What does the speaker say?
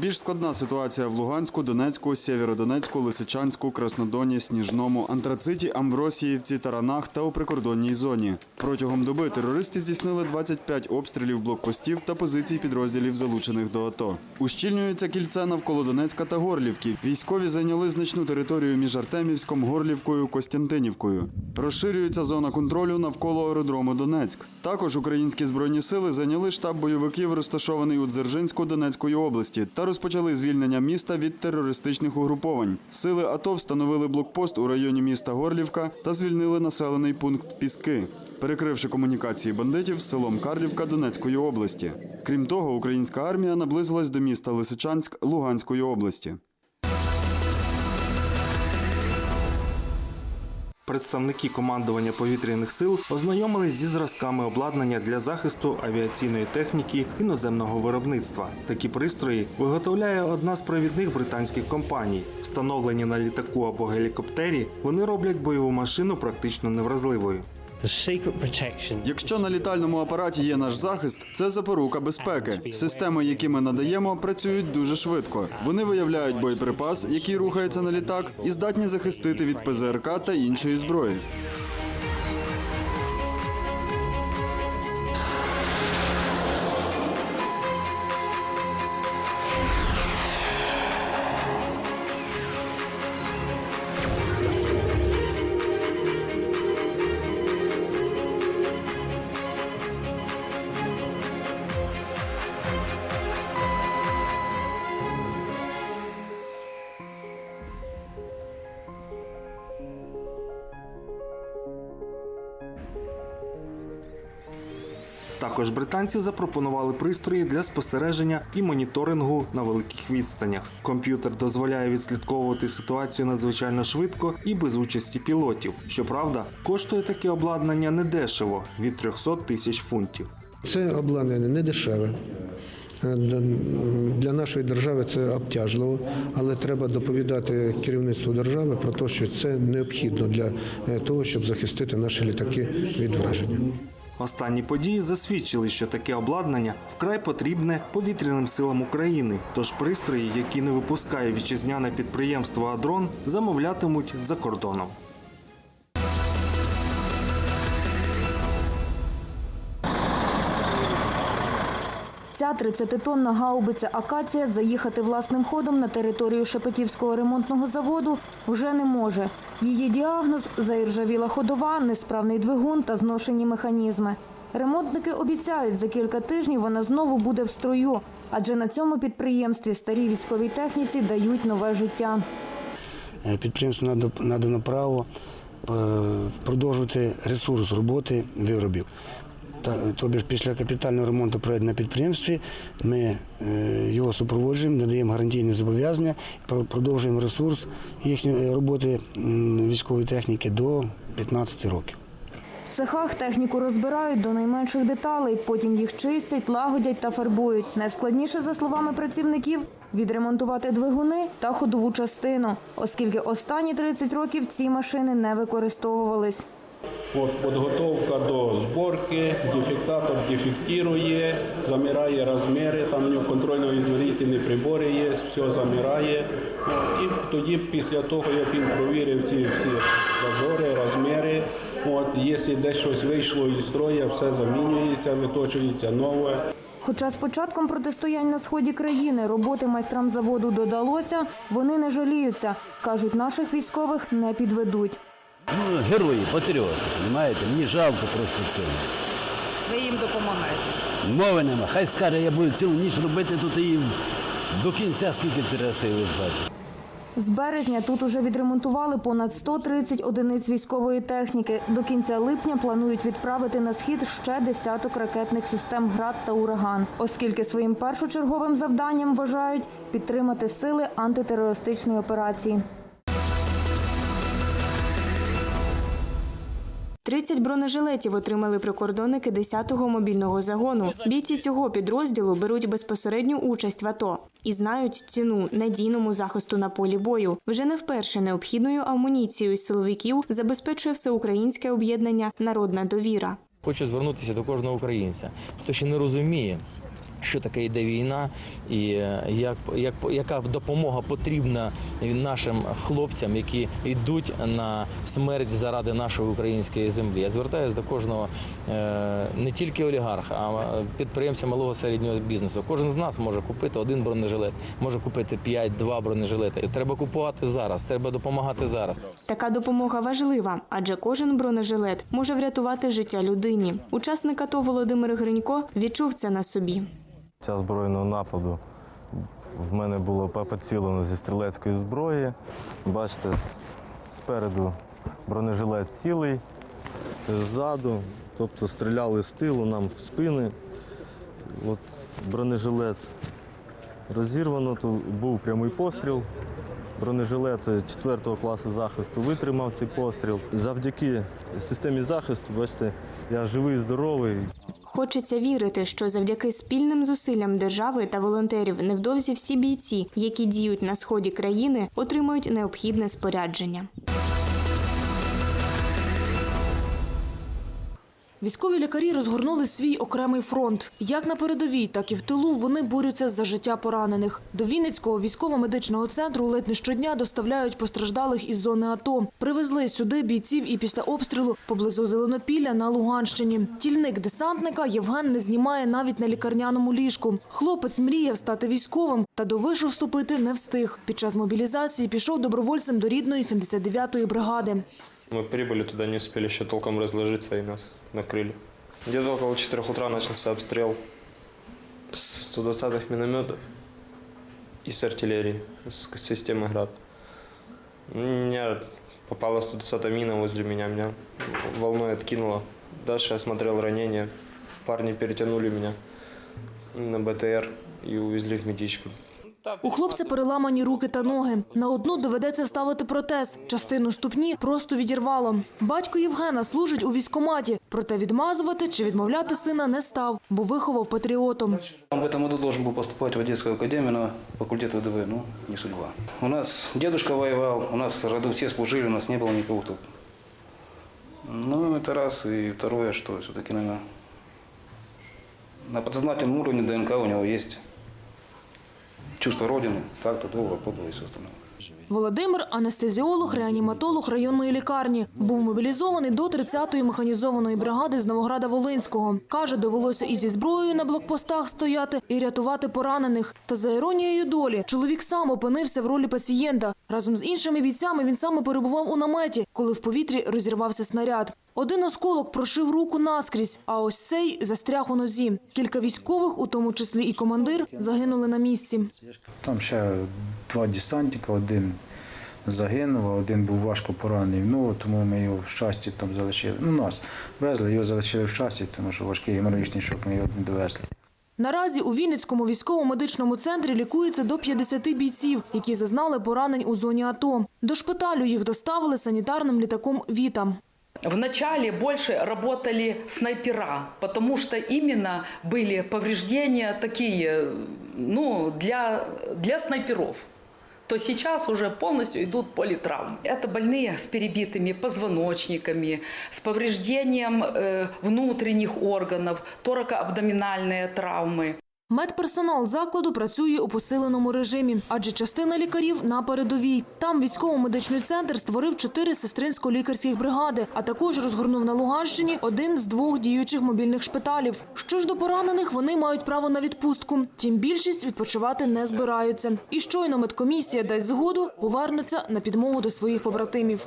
Найбільш складна ситуація в Луганську, Донецьку, Сєвєродонецьку, Лисичанську, Краснодоні, Сніжному, Антрациті, Амвросіївці, Таранах та у прикордонній зоні. Протягом доби терористи здійснили 25 обстрілів блокпостів та позицій підрозділів, залучених до АТО. Ущільнюється кільце навколо Донецька та Горлівки. Військові зайняли значну територію між Артемівськом, Горлівкою, Костянтинівкою. Розширюється зона контролю навколо аеродрому Донецьк. Також українські збройні сили зайняли штаб бойовиків, розташований у Дзержинську Донецької області, та розпочали звільнення міста від терористичних угруповань. Сили АТО встановили блокпост у районі міста Горлівка та звільнили населений пункт Піски. Перекривши комунікації бандитів з селом Карлівка Донецької області. Крім того, українська армія наблизилась до міста Лисичанськ Луганської області. Представники командування повітряних сил ознайомились зі зразками обладнання для захисту авіаційної техніки іноземного виробництва. Такі пристрої виготовляє одна з провідних британських компаній. Встановлені на літаку або гелікоптері, вони роблять бойову машину практично невразливою. Якщо на літальному апараті є наш захист, це запорука безпеки. Системи, які ми надаємо, працюють дуже швидко. Вони виявляють боєприпас, який рухається на літак, і здатні захистити від ПЗРК та іншої зброї. Також британці запропонували пристрої для спостереження і моніторингу на великих відстанях. Комп'ютер дозволяє відслідковувати ситуацію надзвичайно швидко і без участі пілотів. Щоправда, коштує таке обладнання недешево від 300 тисяч фунтів. Це обладнання не дешеве. Е, Для- нашої держави це обтяжливо, але треба доповідати керівництву держави про те, що це необхідно для е, того, щоб захистити наші літаки від враження. Останні події засвідчили, що таке обладнання вкрай потрібне повітряним силам України. Тож пристрої, які не випускає вітчизняне підприємство Адрон, замовлятимуть за кордоном. Ця 30-тонна гаубиця Акація заїхати власним ходом на територію Шепетівського ремонтного заводу вже не може. Її діагноз заіржавіла ходова, несправний двигун та зношені механізми. Ремонтники обіцяють, за кілька тижнів вона знову буде в строю, адже на цьому підприємстві старій військовій техніці дають нове життя. Е, Підприємству надано право е, продовжувати ресурс роботи виробів. Ж після капітального ремонту проведення на підприємстві ми е, його супроводжуємо, надаємо гарантійні зобов'язання, продовжуємо ресурс їхньої роботи військової техніки до 15 років. В цехах техніку розбирають до найменших деталей, потім їх чистять, лагодять та фарбують. Найскладніше, за словами працівників, відремонтувати двигуни та ходову частину, оскільки останні 30 років ці машини не використовувались. От підготовка до зборки, дефектатор дефектує, замирає розміри, там у нього контрольно-відзвірительні прибори є, все замирає. І тоді, після того, як він провірив ці всі зазори, розміри, от, якщо десь щось вийшло із строя, все замінюється, виточується нове. Хоча з початком протистоянь на сході країни роботи майстрам заводу додалося, вони не жаліються. Кажуть, наших військових не підведуть. Ну, герої, патріоти, розумієте? Мені жалко просто цього. Ви їм допомагаєте. Мови нема. Хай скаже, я буду цілу ніч робити тут і до кінця скільки треба сили. З березня тут уже відремонтували понад 130 одиниць військової техніки. До кінця липня планують відправити на схід ще десяток ракетних систем «Град» та «Ураган», оскільки своїм першочерговим завданням вважають підтримати сили антитерористичної операції. 30 бронежилетів отримали прикордонники 10-го мобільного загону. Бійці цього підрозділу беруть безпосередню участь в АТО і знають ціну надійному захисту на полі бою. Вже не вперше необхідною амуніцією силовиків забезпечує всеукраїнське об'єднання Народна довіра. Хочу звернутися до кожного українця, хто ще не розуміє, що таке йде війна, і е, як, як, яка допомога потрібна нашим хлопцям, які йдуть на смерть заради нашої української землі. Я звертаюся до кожного е, не тільки олігарха, а підприємця малого середнього бізнесу. Кожен з нас може купити один бронежилет, може купити 5-2 бронежилети. Треба купувати зараз, треба допомагати зараз. Така допомога важлива, адже кожен бронежилет може врятувати життя людині. Учасник АТО Володимир Гринько відчув це на собі. Ця збройного нападу в мене було поцілено зі стрілецької зброї. Бачите, спереду бронежилет цілий, ззаду, тобто стріляли з тилу нам в спини. От бронежилет розірвано, то був прямий постріл. Бронежилет 4 класу захисту витримав цей постріл. Завдяки системі захисту, бачите, я живий, здоровий. Хочеться вірити, що завдяки спільним зусиллям держави та волонтерів невдовзі всі бійці, які діють на сході країни, отримають необхідне спорядження. Військові лікарі розгорнули свій окремий фронт. Як на передовій, так і в тилу вони борються за життя поранених. До Вінницького військово-медичного центру ледь не щодня доставляють постраждалих із зони АТО. Привезли сюди бійців і після обстрілу поблизу Зеленопілля на Луганщині. Тільник десантника Євген не знімає навіть на лікарняному ліжку. Хлопець мріяв стати військовим, та до вишу вступити не встиг. Під час мобілізації пішов добровольцем до рідної 79-ї бригади. Мы прибыли туда, не успели еще толком разложиться, и нас накрыли. Где-то около 4 утра начался обстрел с 120-х минометов и с артиллерии, с системы «Град». У меня попала 120 мина возле меня, меня волной откинуло. Дальше я смотрел ранения. Парни перетянули меня на БТР и увезли в медичку. У хлопця переламані руки та ноги. На одну доведеться ставити протез. Частину ступні просто відірвало. Батько Євгена служить у військкоматі, проте відмазувати чи відмовляти сина не став, бо виховав патріотом. Он в этом году должен был поступать в Одесскую академию на факультет ВДВ, но не судьба. У нас дедушка воевал, у нас в роду все служили, у нас не было никого, кто... Ну, это раз. И второе, что все-таки, наверное, на подсознательном уровне ДНК у него есть чувство Родины, так-то, долго, подло и. Володимир – анестезіолог, реаніматолог районної лікарні. Був мобілізований до 30-ї механізованої бригади з Новограда-Волинського. Каже, довелося і зі зброєю на блокпостах стояти, і рятувати поранених. Та за іронією долі, чоловік сам опинився в ролі пацієнта. Разом з іншими бійцями він саме перебував у наметі, коли в повітрі розірвався снаряд. Один осколок прошив руку наскрізь, а ось цей застряг у нозі. Кілька військових, у тому числі і командир, загинули на місці. Там ще два десантника, один загинув, а один був важко поранений. Ну, тому ми його в щасті там залишили. Ну, нас везли, його залишили в щасті, тому що важкий геморрагічний шок ми його не довезли. Наразі у Вінницькому військово-медичному центрі лікується до 50 бійців, які зазнали поранень у зоні АТО. До шпиталю їх доставили санітарним літаком «Віта». Вначале больше работали снайпера, потому что именно были повреждения такие, ну, для, для снайперов. То сейчас уже полностью идут политравмы. Это больные с перебитыми позвоночниками, с повреждением э, внутренних органов, торакоабдоминальные травмы. Медперсонал закладу працює у посиленому режимі, адже частина лікарів на передовій. Там військово-медичний центр створив чотири сестринсько-лікарських бригади, а також розгорнув на Луганщині один з двох діючих мобільних шпиталів. Що ж до поранених, вони мають право на відпустку. Тім більшість відпочивати не збираються. І щойно медкомісія дасть згоду, повернуться на підмогу до своїх побратимів.